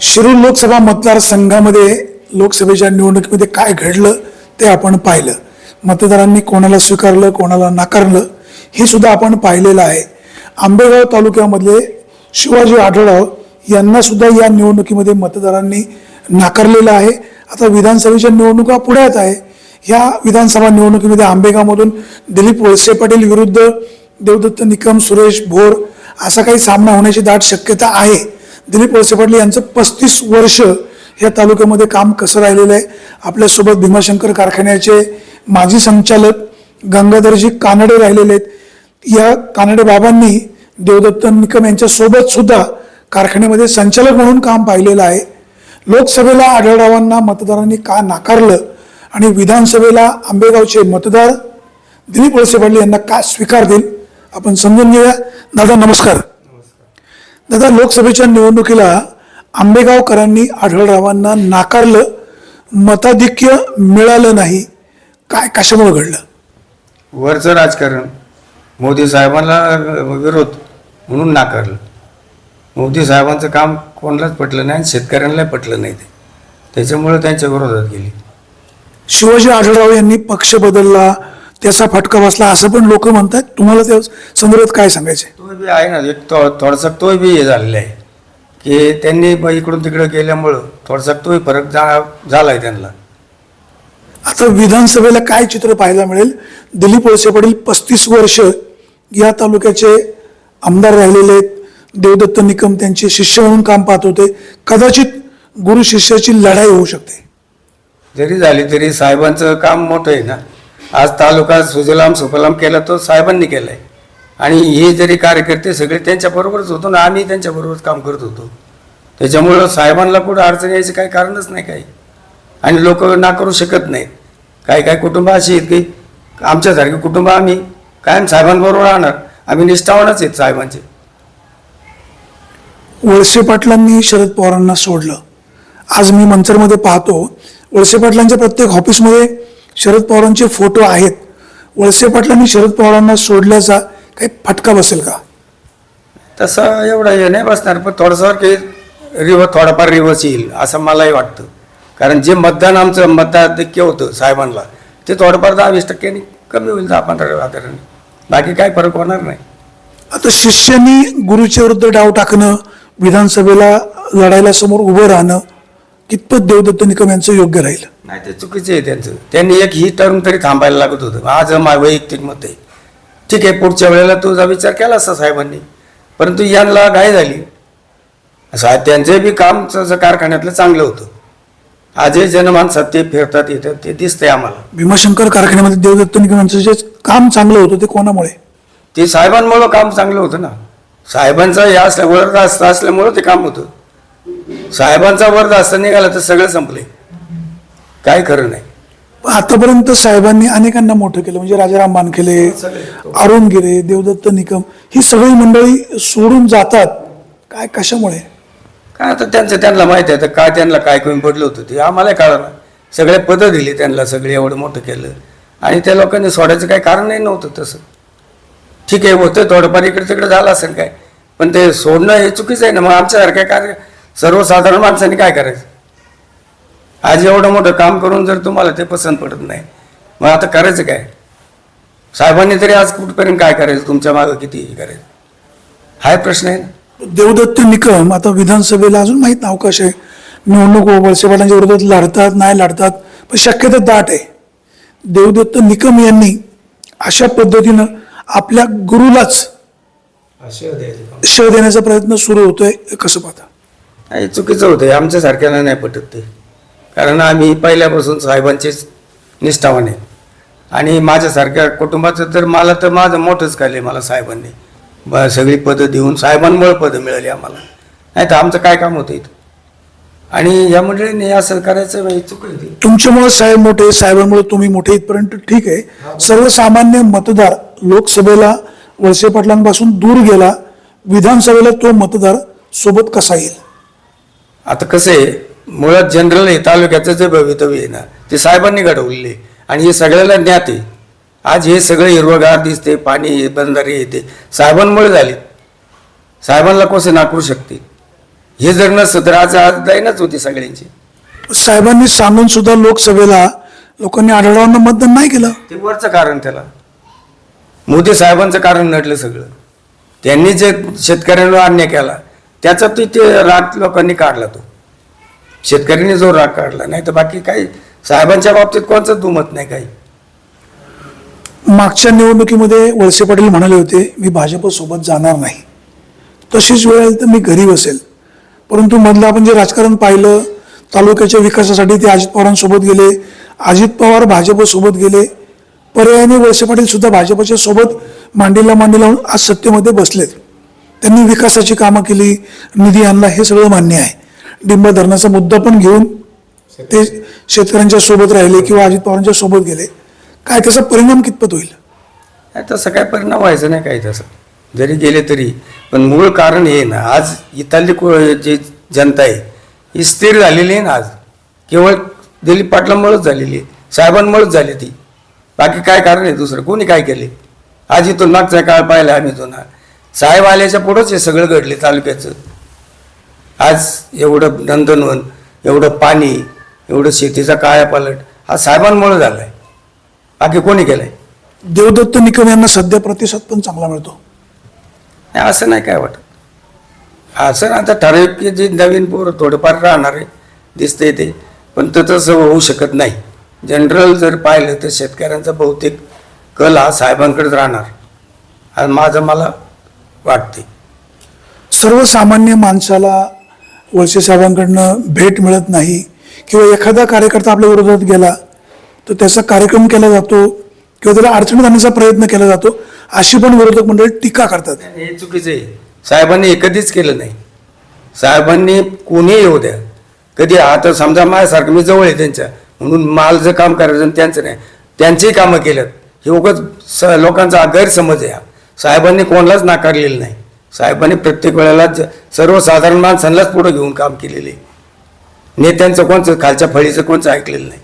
शिरूर लोकसभा मतदारसंघामध्ये लोकसभेच्या निवडणुकीमध्ये काय घडलं ते आपण पाहिलं. मतदारांनी कोणाला स्वीकारलं कोणाला नाकारलं हे सुद्धा आपण पाहिलेलं आहे. आंबेगाव तालुक्यामधले शिवाजी आढळराव यांना सुद्धा या निवडणुकीमध्ये मतदारांनी नाकारलेलं आहे. आता विधानसभेच्या निवडणुका पुढ्यात आहे. या विधानसभा निवडणुकीमध्ये आंबेगावमधून दिलीप वळसे पाटील विरुद्ध देवदत्त निकम सुरेश भोर असा काही सामना होण्याची दाट शक्यता आहे. दिलीप वळसे पाटील यांचं पस्तीस वर्ष या तालुक्यामध्ये काम कसं राहिलेलं आहे? आपल्यासोबत भीमाशंकर कारखान्याचे माजी संचालक गंगाधरजी कानडे राहिलेले आहेत. या कानडे बाबांनी देवदत्त निकम यांच्यासोबत सुद्धा कारखान्यामध्ये संचालक म्हणून काम पाहिलेलं आहे. लोकसभेला आढळरावांना मतदारांनी का नाकारलं? आणि विधानसभेला आंबेगावचे मतदार? दिलीप वळसे पाटील यांना का स्वीकारतील आपण समजून घेऊया. दादा नमस्कार. दादा लोकसभेच्या निवडणुकीला आंबेगावकरांनी आढळरावांना नाकारलं मताधिक्य मिळालं नाही. काय कशामुळे घडलं? वरचं राजकारण मोदी साहेबांना विरोध म्हणून नाकारलं. मोदी साहेबांचं काम कोणालाच पटलं नाही आणि शेतकऱ्यांनाही पटलं नाही ते. त्याच्यामुळे त्यांच्या विरोधात गेली. शिवाजी आढळराव यांनी पक्ष बदलला त्याचा फटका बसला असं पण लोक म्हणतात. तुम्हाला त्या संदर्भात काय सांगायचे तो बी आहे ना एक थो थोडासा तोही बी हे झालेला आहे. की त्यांनी ब इकडून तिकडं गेल्यामुळं थोडासा तोही फरक जा झाला आहे त्यांना. आता विधानसभेला काय चित्र पाहायला मिळेल? दिलीप वळसे पाटील पस्तीस वर्ष या तालुक्याचे आमदार राहिलेले आहेत. देवदत्त निकम त्यांचे शिष्य म्हणून काम पाहत होते. कदाचित गुरु शिष्याची लढाई होऊ शकते. जरी झाली तरी साहेबांचं काम मोठं आहे ना. आज तालुका सुजलाम सुफलाम केला तो साहेबांनी केला आहे आणि हे जरी कार्यकर्ते सगळे त्यांच्याबरोबरच होतो ना आम्ही त्यांच्याबरोबरच काम करत होतो. त्याच्यामुळं साहेबांना कुठं अडचण यायचं काही कारणच नाही काही. आणि लोक ना करू शकत नाहीत. काही काही कुटुंब अशी आहेत की आमच्यासारखे कुटुंब आम्ही कायम साहेबांबरोबर राहणार. आम्ही निष्ठावानच आहेत साहेबांचे. वळसे पाटलांनी शरद पवारांना सोडलं. आज मी मंचरमध्ये पाहतो वळसे पाटलांच्या प्रत्येक ऑफिसमध्ये शरद पवारांचे फोटो आहेत. वळसे पाटलांनी शरद पवारांना सोडल्याचा काही फटका बसेल का? तसं एवढं हे नाही बसणार पण थोडंसं काही रिव थोडाफार रिवर्स येईल असं मलाही वाटतं. कारण जे मतदान आमचं मतदाधिक्य होतं साहेबांना ते थोडंफार दहा वीस टक्क्यांनी कमी होईल दहा पंधरा आधाराने बाकी काही फरक होणार नाही. आता शिष्यांनी गुरुच्या विरुद्ध डाव टाकणं विधानसभेला लढायला समोर उभं राहणं कितपत देवदत्त निकम यांचं योग्य राहील? नाही ते चुकीचं आहे त्यांचं. त्यांनी एक ही टर्म तरी थांबायला लागत होतं. आज माझं वैयक्तिक मत आहे. ठीक आहे पुढच्या वेळेला तुझा विचार केला असता साहेबांनी. परंतु यांना घाई झाली. साहेब त्यांचे बी काम तसं कारखान्यातलं चांगलं होतं. आजही जनमानसात ते फिरतात येतात ते दिसतंय आम्हाला. भीमाशंकर कारखान्यामध्ये देवदत्त निकम यांचं जे काम चांगलं होतं ते कोणामुळे? ते साहेबांमुळं काम चांगलं होतं ना. साहेबांचा हे असल्या वरदास्त असल्यामुळं ते काम होतं. साहेबांचा वरदास्त निघाला तर सगळं संपले काय खरं नाही. आतापर्यंत साहेबांनी अनेकांना मोठं केलं म्हणजे राजाराम बानखेले अरुण गिरे देवदत्त निकम ही सगळी मंडळी सोडून जातात. काय कशामुळे? काय आता त्यांचं त्यांना माहिती आहे तर काय त्यांना काय कमी पडलं होतं ते आम्हाला कळलं सगळे पदं दिली त्यांना सगळे एवढं मोठं केलं. आणि त्या लोकांनी सोडायचं काही कारणही नव्हतं तसं. ठीक आहे होतं थोडंफार इकडे तिकडे झालं असेल काय. पण ते सोडणं हे चुकीचं आहे ना मग आमच्यासारख्या कार्य सर्वसाधारण माणसांनी काय करायचं? आज एवढं मोठं काम करून जर तुम्हाला ते पसंत पडत नाही मग आता करायचं काय? साहेबांनी तरी आज कुठपर्यंत काय करायचं? तुमच्या मागं किती हे करायचं? हाय प्रश्न आहे ना. देवदत्त निकम आता विधानसभेला अजून माहीत ना अवकाश आहे. निवडणूक वळसे पाटलांच्या विरोधात लढतात नाही लढतात पण शक्यता दाट आहे. देवदत्त निकम यांनी अशा पद्धतीनं आपल्या गुरुलाच शव देण्याचा प्रयत्न सुरू होतोय कसं पाहता? नाही चुकीचं होतं आमच्यासारख्याला नाही पटत ते. कारण आम्ही पहिल्यापासून साहेबांचेच निष्ठावान आहे. आणि माझ्यासारख्या कुटुंबाचं तर मला तर माझं मोठंच केलं मला साहेबांनी. ब सगळी पदं देऊन साहेबांमुळे पदं मिळाली आम्हाला. नाही तर आमचं काय काम होतं इथं? आणि या मंडळीने असं करायचं चुक आहे ती तुमच्यामुळे साहेब मोठे साहेबांमुळे तुम्ही मोठे इथपर्यंत ठीक आहे. सर्वसामान्य मतदार लोकसभेला वळसे पाटलांपासून दूर गेला विधानसभेला तो मतदार सोबत कसा येईल? आता कसं आहे मुळात जनरल हे तालुक्याचं जे भवितव्य आहे ना ते साहेबांनी घडवलेले आणि हे सगळ्याला ज्ञात आहे. आज हे सगळं हिरवगार दिसते पाणी बंधारे येते साहेबांमुळे झाले. साहेबांना कसं नाकरू शकते. हे जर नसतं तर आज आज दैनच होती सगळ्यांची. साहेबांनी सांगून सुद्धा लोकसभेला लोकांनी आढळवांना मतदान नाही केलं. ते वरचं कारण त्याला. मोदी साहेबांचं कारण नडलं सगळं. त्यांनी जे शेतकऱ्यांवर अन्याय केला त्याचा ते ते राग लोकांनी काढला तो. शेतकऱ्यांनी जो राग काढला नाही तर बाकी काही साहेबांच्या बाबतीत कोणचंच दुमत नाही काही. मागच्या निवडणुकीमध्ये वळसे पाटील म्हणाले होते मी भाजपसोबत जाणार नाही. तशीच वेळ आली तर मी घरी बसेल परंतु मधलं आपण जे राजकारण पाहिलं तालुक्याच्या विकासासाठी ते अजित पवारांसोबत गेले. अजित पवार भाजपसोबत गेले. पर्यायाने वळसे पाटील सुद्धा भाजपच्या सोबत मांडीला मांडी लावून आज सत्तेमध्ये बसलेत. त्यांनी विकासाची कामं केली. निधी आणला हे सगळं मान्य आहे. डिंब धरणाचा मुद्दा पण घेऊन ते शेतकऱ्यांच्या सोबत राहिले किंवा अजित पवारांच्या सोबत गेले. काय त्याचा परिणाम कितपत होईल? तसं काय परिणाम व्हायचं नाही काही तसं जरी गेले तरी. पण मूळ कारण हे ना आज इथली को जी जनता आहे ही स्थिर झालेली आहे ना आज. केवळ दिलीप पाटलामुळेच झालेली आहे. साहेबांमुळेच झाली ती. बाकी काय कारण आहे दुसरं? कोणी काय केले? आज इथून मागचा काळ पाहिला आम्ही जुना. साहेब आल्याच्या पुढंच हे सगळं घडले तालुक्याचं. आज एवढं नंदनवन एवढं पाणी एवढं शेतीचा काळ्या पालट हा साहेबांमुळे झाला आहे बाकी कोणी केलंय? देवदत्त निकम यांना सध्या प्रतिसाद पण चांगला मिळतो. नाही असं नाही काय वाटत. असं आता ठराविक की जे नवीन पोरं थोडंफार राहणार आहे दिसतंय ते पण तर तसं होऊ शकत नाही. जनरल जर पाहिलं तर शेतकऱ्यांचा बहुतेक कल हा साहेबांकडेच राहणार. माझं मला वाटते सर्वसामान्य माणसाला वळसे साहेबांकडनं भेट मिळत नाही किंवा एखादा कार्यकर्ता आपल्या विरोधात गेला तर त्याचा कार्यक्रम केला जातो किंवा त्याला अडचणीत आणण्याचा प्रयत्न केला जातो अशी पण विरोधक मंडळी टीका करतात. हे चुकीचं आहे. साहेबांनी हे कधीच केलं नाही. साहेबांनी कोणीही येऊ द्या. कधी आता समजा माझ्यासारखं मी जवळ आहे त्यांच्या. म्हणून मालचं काम करायचं त्यांचं नाही त्यांचीही कामं केलं हे उगाच स लोकांचा गैरसमज आहे साहेबांनी कोणालाच नाकारलेलं नाही. साहेबांनी प्रत्येक वेळेला ज- सर्वसाधारण माणसांनाच पुढं घेऊन काम केलेले. नेत्यांचं कोणचं खालच्या फळीचं कोणचं ऐकलेलं नाही.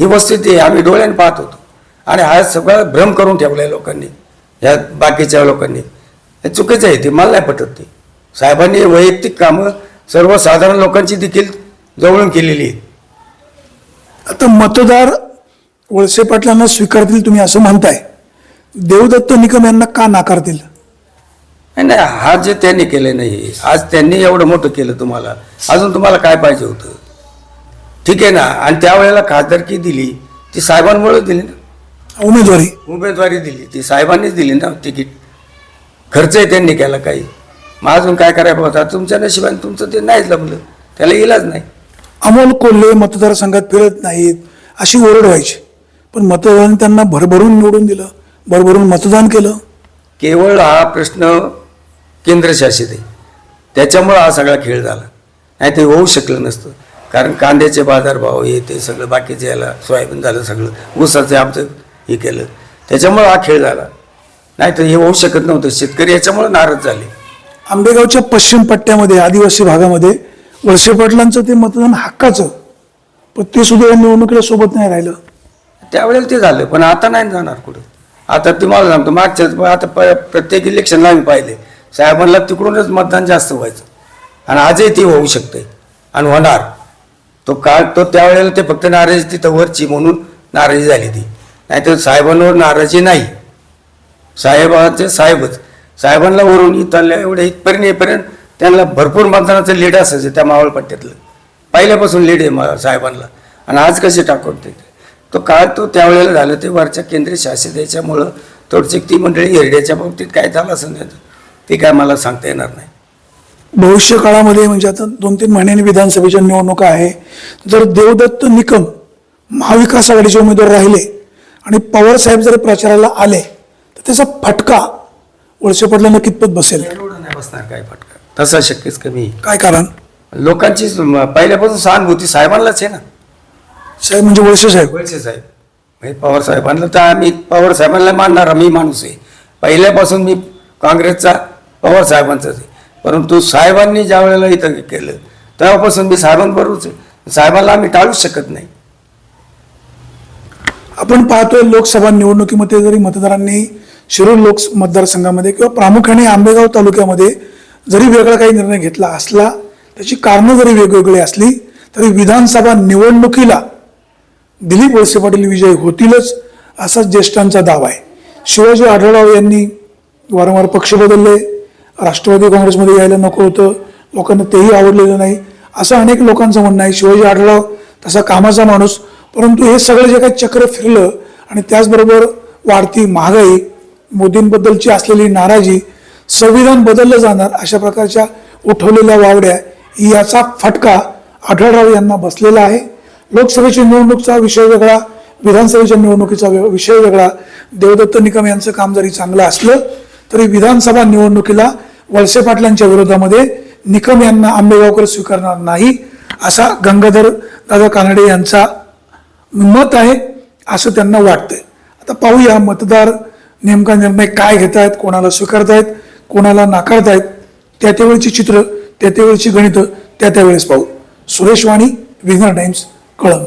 ही वस्तुस्थिती आहे आम्ही डोळ्याने पाहत होतो. आणि हा सगळा भ्रम करून ठेवला आहे लोकांनी ह्या बाकीच्या लोकांनी. हे चुकीचं आहे ते मला नाही पटत ते. साहेबांनी वैयक्तिक कामं सर्वसाधारण लोकांची देखील जवळून केलेली आहेत. आता मतदार वळसे पाटलांना स्वीकारतील तुम्ही असं म्हणताय. देवदत्त निकम यांना का नाकारतील? नाही, नाही हा जे त्यांनी केलं नाही आज त्यांनी एवढं मोठं केलं तुम्हाला अजून तुम्हाला काय पाहिजे होतं? ठीक आहे ना? आणि त्यावेळेला खासदारकी दिली ती साहेबांमुळे दिली ना? उमेदवारी. उमेदवारी दिली ती साहेबांनीच दिली ना तिकीट? खर्चही त्यांनी केला काही. मग अजून काय करायला होता तुमच्या नशिबाने तुमचं ते नाहीच लभलं त्याला इलाज नाही. अमोल कोल्हे मतदारसंघात फिरत नाहीत अशी ओरड व्हायची. पण मतदारांनी त्यांना भरभरून निवडून दिलं भरभरून मतदान केलं. केवळ हा प्रश्न केंद्रशासित आहे. त्याच्यामुळं हा सगळा खेळ झाला. नाही ते होऊ शकलं नसतं. कारण कांद्याचे बाजारभाव हे ते सगळं बाकीचे याला सोयाबीन झालं सगळं. ऊसाचं आमचं हे केलं. त्याच्यामुळं हा खेळ झाला. नाही तर हे होऊ शकत नव्हतं. शेतकरी याच्यामुळं नाराज झाले. आंबेगावच्या पश्चिम पट्ट्यामध्ये आदिवासी भागामध्ये वळसे पाटलांचं ते मतदान हक्काचं. पण ते सुद्धा या निवडणुकीला सोबत नाही राहिलं. त्यावेळेला ते झालं. पण आता नाही जाणार कुठं. आता तुम्हाला सांगतो मागच्या आता प्रत्येक इलेक्शनला आम्ही पाहिले. साहेबांना तिकडूनच मतदान जास्त व्हायचं. आणि आजही ते होऊ शकते. आणि होणार. तो काळ तो त्यावेळेला ते फक्त नाराजी तिथं वरची म्हणून नाराजी झाली ती. नाहीतर साहेबांवर नाराजी नाही. साहेबांचे साहेबच. साहेबांना वरून इथल्या एवढ्या इथपर्यंत येईपर्यंत त्यांना भरपूर मतदानाचं लीड असायचं त्या मावळ पट्ट्यातलं. पहिल्यापासून लीड आहे मा- साहेबांना आणि आज कसे टाकून तो काळ तो त्यावेळेला झालं ते वरच्या केंद्रीय शासित याच्यामुळं थोडीशी ती मंडळी एरड्याच्या बाबतीत काय झालं असं नाही. ते काय मला सांगता येणार नाही. भविष्य काळामध्ये म्हणजे आता दोन तीन महिन्यांनी विधानसभेच्या निवडणुका आहे. जर देवदत्त निकम महाविकास आघाडीचे उमेदवार राहिले आणि पवार साहेब जर प्रचाराला आले तर त्याचा फटका वळसे पाटलांना कितपत बसेल? एवढं नाही बसणार काय फटका? तसा शक्यच कमी. काय कारण? लोकांची पहिल्यापासून सहानुभूती साहेबांनाच आहे ना. साहेब म्हणजे वळसे साहेब. वळसे साहेब. म्हणजे पवार साहेबांना तर आम्ही पवार साहेबांना मानणारा मी माणूस आहे. पहिल्यापासून मी काँग्रेसचा पवार साहेबांचाच आहे परंतु साहेबांनी ज्या वेळेला इथं केलं तेव्हापासून मी साहेबांबरोबरच आहे. साहेबांना आम्ही टाळूच शकत नाही. आपण पाहतोय लोकसभा निवडणुकीमध्ये जरी मतदारांनी शिरूर लोक मतदारसंघामध्ये किंवा प्रामुख्याने आंबेगाव तालुक्यामध्ये जरी वेगळा काही निर्णय घेतला असला त्याची कारणं जरी वेगवेगळी असली तरी विधानसभा निवडणुकीला दिलीप वळसे पाटील विजयी होतीलच असा ज्येष्ठांचा दावा आहे. शिवाजी आढळराव यांनी वारंवार पक्ष बदलले. राष्ट्रवादी काँग्रेसमध्ये यायला नको होतं. लोकांना तेही आवडलेलं नाही. असं अनेक लोकांचं म्हणणं आहे शिवाजी आढळराव तसा कामाचा माणूस परंतु हे सगळं जे काही चक्र फिरलं आणि त्याचबरोबर वाढती महागाई मोदींबद्दलची असलेली नाराजी संविधान बदललं जाणार अशा प्रकारच्या उठवलेल्या वावड्या याचा फटका आढळराव यांना बसलेला आहे. लोकसभेची निवडणूकचा विषय वेगळा विधानसभेच्या निवडणुकीचा वे- विषय वेगळा. देवदत्त निकम यांचं काम जरी चांगलं असलं तरी विधानसभा निवडणुकीला वळसे पाटलांच्या विरोधामध्ये निकम यांना आंबेगावकर स्वीकारणार नाही असा गंगाधर दादा कानडे यांचा मत आहे असं त्यांना वाटतंय. आता पाहूया मतदार नेमका निर्णय काय घेत आहेत कोणाला स्वीकारतायत कोणाला नाकारतायत त्या त्यावेळची चित्र त्या त्यावेळची गणितं त्या त्यावेळेस पाहू. सुरेश वाणी विघ्न टाइम्स कळंब.